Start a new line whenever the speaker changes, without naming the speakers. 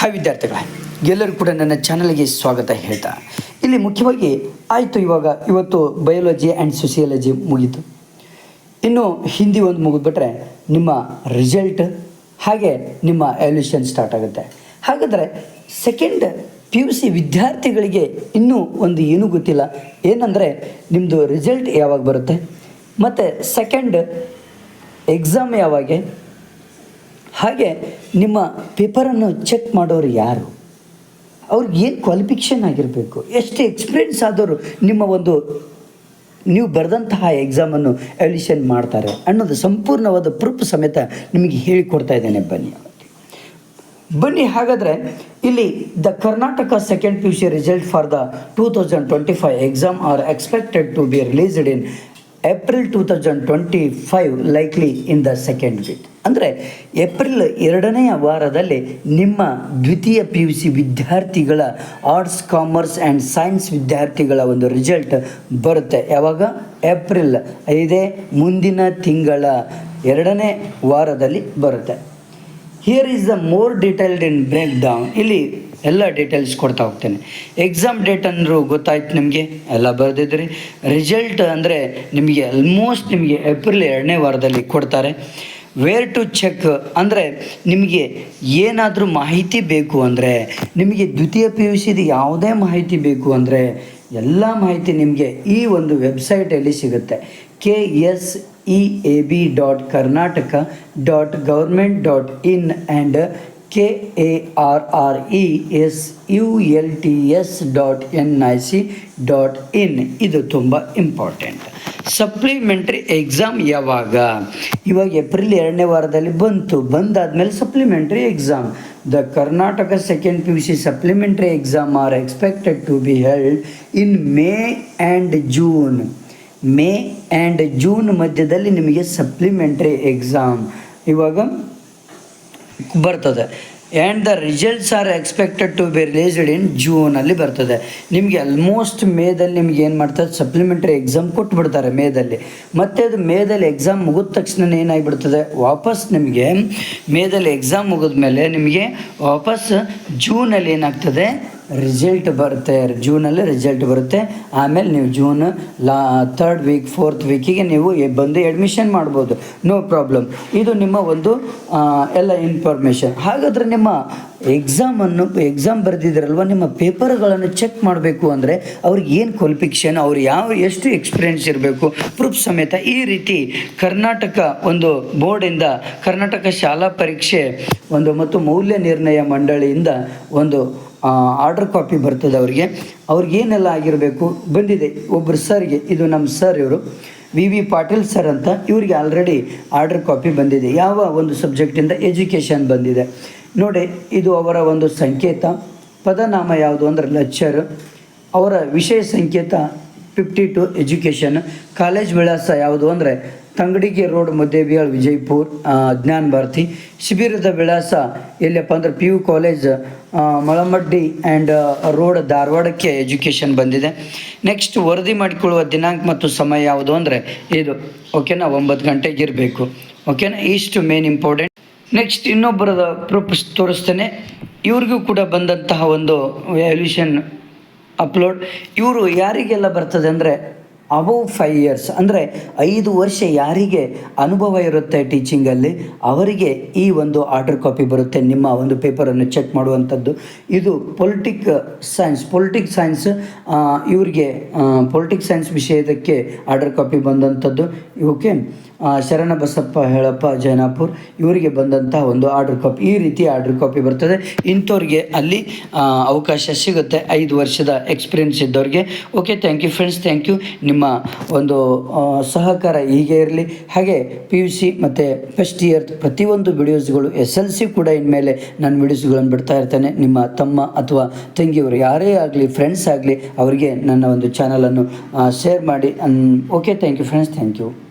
Hi ವಿದ್ಯಾರ್ಥಿಗಳೇ, ಎಲ್ಲರೂ ಕೂಡ ನನ್ನ ಚಾನಲ್ಗೆ ಸ್ವಾಗತ ಹೇಳ್ತಾ. ಇಲ್ಲಿ ಮುಖ್ಯವಾಗಿ ಆಯಿತು ಇವಾಗ, ಇವತ್ತು ಬಯೋಲಜಿ ಆ್ಯಂಡ್ ಸೋಸಿಯಾಲಜಿ ಮುಗೀತು. ಇನ್ನು ಹಿಂದಿ ಒಂದು ಮುಗಿದ್ಬಿಟ್ರೆ ನಿಮ್ಮ ರಿಸಲ್ಟ್ ಹಾಗೆ ನಿಮ್ಮ ಎಲ್ಯೂಷನ್ ಸ್ಟಾರ್ಟ್ ಆಗುತ್ತೆ. ಹಾಗಾದರೆ ಸೆಕೆಂಡ್ ಪಿ ಯು ಸಿ ವಿದ್ಯಾರ್ಥಿಗಳಿಗೆ ಇನ್ನೂ ಒಂದು ಏನೂ ಗೊತ್ತಿಲ್ಲ, ಏನಂದರೆ ನಿಮ್ಮದು ರಿಸಲ್ಟ್ ಯಾವಾಗ ಬರುತ್ತೆ, ಮತ್ತು ಸೆಕೆಂಡ್ ಎಕ್ಸಾಮ್ ಯಾವಾಗೆ ಹಾಗೆ ನಿಮ್ಮ ಪೇಪರನ್ನು ಚೆಕ್ ಮಾಡೋರು ಯಾರು? ಅವ್ರಿಗೆ ಏನು ಕ್ವಾಲಿಫಿಕೇಷನ್ ಆಗಿರಬೇಕು? ಎಷ್ಟು ಎಕ್ಸ್ಪೀರಿಯನ್ಸ್ ಆದವರು ನಿಮ್ಮ ಒಂದು ನೀವು ಬರೆದಂತಹ ಎಕ್ಸಾಮನ್ನು ಎಡಿಷನ್ ಮಾಡ್ತಾರೆ ಅನ್ನೋದು ಸಂಪೂರ್ಣವಾದ ಪ್ರೂಫ್ ಸಮೇತ ನಿಮಗೆ ಹೇಳಿಕೊಡ್ತಾ ಇದ್ದೇನೆ. ಬನ್ನಿ. ಬನ್ನಿ, ಹಾಗಾದರೆ ಇಲ್ಲಿ the Karnataka second P U C result for the two thousand twenty five exam are expected to be released in April two thousand twenty five likely in the second week ಅಂದರೆ April ಎರಡನೆಯ ವಾರದಲ್ಲಿ ನಿಮ್ಮ ದ್ವಿತೀಯ P U C ವಿದ್ಯಾರ್ಥಿಗಳ arts commerce and science ವಿದ್ಯಾರ್ಥಿಗಳ ಒಂದು result ಬರುತ್ತೆ. ಯಾವಾಗ? ಏಪ್ರಿಲ್ ಇದೇ ಮುಂದಿನ ತಿಂಗಳ ಎರಡನೇ ವಾರದಲ್ಲಿ ಬರುತ್ತೆ. Here is the more detailed in break down ಇಲ್ಲಿ ಎಲ್ಲ ಡೀಟೇಲ್ಸ್ ಕೊಡ್ತಾ ಹೋಗ್ತೇನೆ. ಎಕ್ಸಾಮ್ ಡೇಟ್ ಅಂದರೂ ಗೊತ್ತಾಯ್ತು ನಿಮಗೆ? ಎಲ್ಲ ಬರೆದಿದ್ರಿ. ರಿಸಲ್ಟ್ ಅಂದರೆ ನಿಮಗೆ ಆಲ್ಮೋಸ್ಟ್ ನಿಮಗೆ ಏಪ್ರಿಲ್ ಎರಡನೇ ವಾರದಲ್ಲಿ ಕೊಡ್ತಾರೆ. ವೇರ್ ಟು ಚೆಕ್ ಅಂದರೆ ನಿಮಗೆ ಏನಾದರೂ ಮಾಹಿತಿ ಬೇಕು ಅಂದರೆ, ನಿಮಗೆ ದ್ವಿತೀಯ ಪಿ ಯು ಸಿದು ಯಾವುದೇ ಮಾಹಿತಿ ಬೇಕು ಅಂದರೆ ಎಲ್ಲ ಮಾಹಿತಿ ನಿಮಗೆ ಈ ಒಂದು ವೆಬ್ಸೈಟಲ್ಲಿ ಸಿಗುತ್ತೆ. K S E A B dot Karnataka dot government dot in and K A R R E S U L T S dot N I C dot in ಇದು ತುಂಬ ಇಂಪಾರ್ಟೆಂಟ್ ಸಪ್ಲಿಮೆಂಟ್ರಿ ಎಕ್ಸಾಮ್ ಯಾವಾಗ? ಇವಾಗ April ಎರಡನೇ ವಾರದಲ್ಲಿ ಬಂತು. ಬಂದಾದಮೇಲೆ supplementary exam the Karnataka second P U C supplementary exam are expected to be held in May and June May and June ಮಧ್ಯದಲ್ಲಿ ನಿಮಗೆ supplementary exam ಇವಾಗ ಬರ್ತದೆ. And the results are expected to be released in ಜೂನಲ್ಲಿ ಬರ್ತದೆ. ನಿಮಗೆ almost ಮೇದಲ್ಲಿ ನಿಮ್ಗೆ ಏನು ಮಾಡ್ತದೆ? Supplementary exam ಕೊಟ್ಬಿಡ್ತಾರೆ ಮೇದಲ್ಲಿ ಮತ್ತು ಅದು ಮೇದಲ್ಲಿ ಎಕ್ಸಾಮ್ ಮುಗಿದ ತಕ್ಷಣ ಏನಾಗಿಬಿಡ್ತದೆ? ವಾಪಸ್ ನಿಮಗೆ ಮೇದಲ್ಲಿ ಎಕ್ಸಾಮ್ ಮುಗಿದ್ಮೇಲೆ ನಿಮಗೆ ವಾಪಸ್ ಜೂನಲ್ಲಿ ಏನಾಗ್ತದೆ? ರಿಸಲ್ಟ್ ಬರುತ್ತೆ, ಜೂನಲ್ಲಿ ರಿಸಲ್ಟ್ ಬರುತ್ತೆ. ಆಮೇಲೆ ನೀವು ಜೂನ್ ಲಾ ತರ್ಡ್ ವೀಕ್ ಫೋರ್ತ್ ವೀಕಿಗೆ ನೀವು ಬಂದು ಅಡ್ಮಿಷನ್ ಮಾಡ್ಬೋದು. ನೋ ಪ್ರಾಬ್ಲಮ್ ಇದು ನಿಮ್ಮ ಒಂದು ಎಲ್ಲ ಇನ್ಫಾರ್ಮೇಷನ್ ಹಾಗಾದರೆ ನಿಮ್ಮ ಎಕ್ಸಾಮನ್ನು ಎಕ್ಸಾಮ್ ಬರೆದಿದ್ರಲ್ವ, ನಿಮ್ಮ ಪೇಪರ್ಗಳನ್ನು ಚೆಕ್ ಮಾಡಬೇಕು ಅಂದರೆ ಅವ್ರಿಗೆ ಏನು ಕ್ವಾಲಿಫಿಕೇಷನ್ ಅವ್ರು ಯಾವ, ಎಷ್ಟು ಎಕ್ಸ್ಪೀರಿಯೆನ್ಸ್ ಇರಬೇಕು ಪ್ರೂಫ್ ಸಮೇತ ಈ ರೀತಿ ಕರ್ನಾಟಕ ಒಂದು ಬೋರ್ಡಿಂದ ಕರ್ನಾಟಕ ಶಾಲಾ ಪರೀಕ್ಷೆ ಒಂದು ಮತ್ತು ಮೌಲ್ಯ ನಿರ್ಣಯ ಮಂಡಳಿಯಿಂದ ಒಂದು ಆರ್ಡರ್ ಕಾಪಿ ಬರ್ತದೆ ಅವರಿಗೆ. ಅವ್ರಿಗೆ ಏನೆಲ್ಲ ಆಗಿರಬೇಕು? ಬಂದಿದೆ. ಒಬ್ಬರು ಸರ್ಗೆ, ಇದು ನಮ್ಮ ಸರ್ ಇವರು. ವಿ ವಿ ಪಾಟೀಲ್ ಸರ್ ಅಂತ ಇವರಿಗೆ ಆಲ್ರೆಡಿ ಆರ್ಡರ್ ಕಾಪಿ ಬಂದಿದೆ. ಯಾವ ಒಂದು ಸಬ್ಜೆಕ್ಟಿಂದ ಎಜುಕೇಷನ್ ಬಂದಿದೆ. ನೋಡಿ, ಇದು ಅವರ ಒಂದು ಸಂಕೇತ. ಪದನಾಮ ಯಾವುದು ಅಂದರೆ ಲೆಕ್ಚರ್ ಅವರ ವಿಷಯ ಸಂಕೇತ ಫಿಫ್ಟಿ ಟು ಎಜುಕೇಷನ್ ಕಾಲೇಜ್ ವಿಳಾಸ ಯಾವುದು ಅಂದರೆ ತಂಗಡಿಗೆ ರೋಡ್ ಮುದ್ದೇಬಿಹಾಳ್ ವಿಜಯಪುರ್ ಜ್ಞಾನ ಭಾರತಿ, ಶಿಬಿರದ ವಿಳಾಸ ಎಲ್ಲಪ್ಪ ಅಂದ್ರೆ P U college Malamaddi and road ಧಾರವಾಡಕ್ಕೆ ಎಜುಕೇಷನ್ ಬಂದಿದೆ. ನೆಕ್ಸ್ಟ್ ವರದಿ ಮಾಡಿಕೊಳ್ಳುವ ದಿನಾಂಕ ಮತ್ತು ಸಮಯ ಯಾವುದು ಅಂದರೆ ಇದು. ಓಕೆನಾ ಒಂಬತ್ತು ಗಂಟೆಗೆ ಇರಬೇಕು. ಓಕೆನಾ ಇಷ್ಟು ಮೇನ್ ಇಂಪಾರ್ಟೆಂಟ್ ನೆಕ್ಸ್ಟ್ ಇನ್ನೊಬ್ಬರದ ಪ್ರೂಫ್ ತೋರಿಸ್ತೇನೆ. ಇವ್ರಿಗೂ ಕೂಡ ಬಂದಂತಹ ಒಂದು ವ್ಯಾಲ್ಯೂಷನ್ ಅಪ್ಲೋಡ್ ಇವರು ಯಾರಿಗೆಲ್ಲ ಬರ್ತದೆ ಅಂದರೆ ಅಬೌವ್ ಫೈವ್ ಇಯರ್ಸ್ ಅಂದರೆ ಐದು ವರ್ಷ ಯಾರಿಗೆ ಅನುಭವ ಇರುತ್ತೆ ಟೀಚಿಂಗಲ್ಲಿ ಅವರಿಗೆ ಈ ಒಂದು ಆರ್ಡರ್ ಕಾಪಿ ಬರುತ್ತೆ, ನಿಮ್ಮ ಒಂದು ಪೇಪರನ್ನು ಚೆಕ್ ಮಾಡುವಂಥದ್ದು. ಇದು ಪೊಲಿಟಿಕ್ ಸೈನ್ಸ್ ಪೊಲಿಟಿಕ್ ಸೈನ್ಸ್ ಇವರಿಗೆ ಪೊಲಿಟಿಕ್ ಸೈನ್ಸ್ ವಿಷಯದಕ್ಕೆ ಆರ್ಡರ್ ಕಾಪಿ ಬಂದಂಥದ್ದು. ಇವಕ್ಕೆ ಶರಣ ಬಸಪ್ಪ ಹೇಳಪ್ಪ, ಜೈನಾಪುರ್, ಇವರಿಗೆ ಬಂದಂಥ ಒಂದು ಆರ್ಡರ್ ಕಾಪಿ ಈ ರೀತಿ ಆರ್ಡರ್ ಕಾಪಿ ಬರ್ತದೆ. ಇಂಥವ್ರಿಗೆ ಅಲ್ಲಿ ಅವಕಾಶ ಸಿಗುತ್ತೆ. ಐದು ವರ್ಷದ ಎಕ್ಸ್ಪೀರಿಯನ್ಸ್ ಇದ್ದವ್ರಿಗೆ. Okay thank you friends thank you ನಿಮ್ಮ ಒಂದು ಸಹಕಾರ ಹೀಗೆ ಇರಲಿ. ಹಾಗೆ ಪಿ ಯು ಸಿ ಮತ್ತು ಫಸ್ಟ್ ಇಯರ್ ಪ್ರತಿಯೊಂದು ವಿಡಿಯೋಸ್ಗಳು ಎಸ್ ಎಲ್ ಸಿ ಕೂಡ ಇನ್ಮೇಲೆ ನಾನು ವಿಡಿಯೋಸ್ಗಳನ್ನು ಬಿಡ್ತಾ ಇರ್ತೇನೆ. ನಿಮ್ಮ ತಮ್ಮ ಅಥವಾ ತಂಗಿಯವರು ಯಾರೇ ಆಗಲಿ ಫ್ರೆಂಡ್ಸ್ ಆಗಲಿ, ಅವರಿಗೆ ನನ್ನ ಒಂದು ಚಾನಲನ್ನು ಶೇರ್ ಮಾಡಿ. Okay thank you friends thank you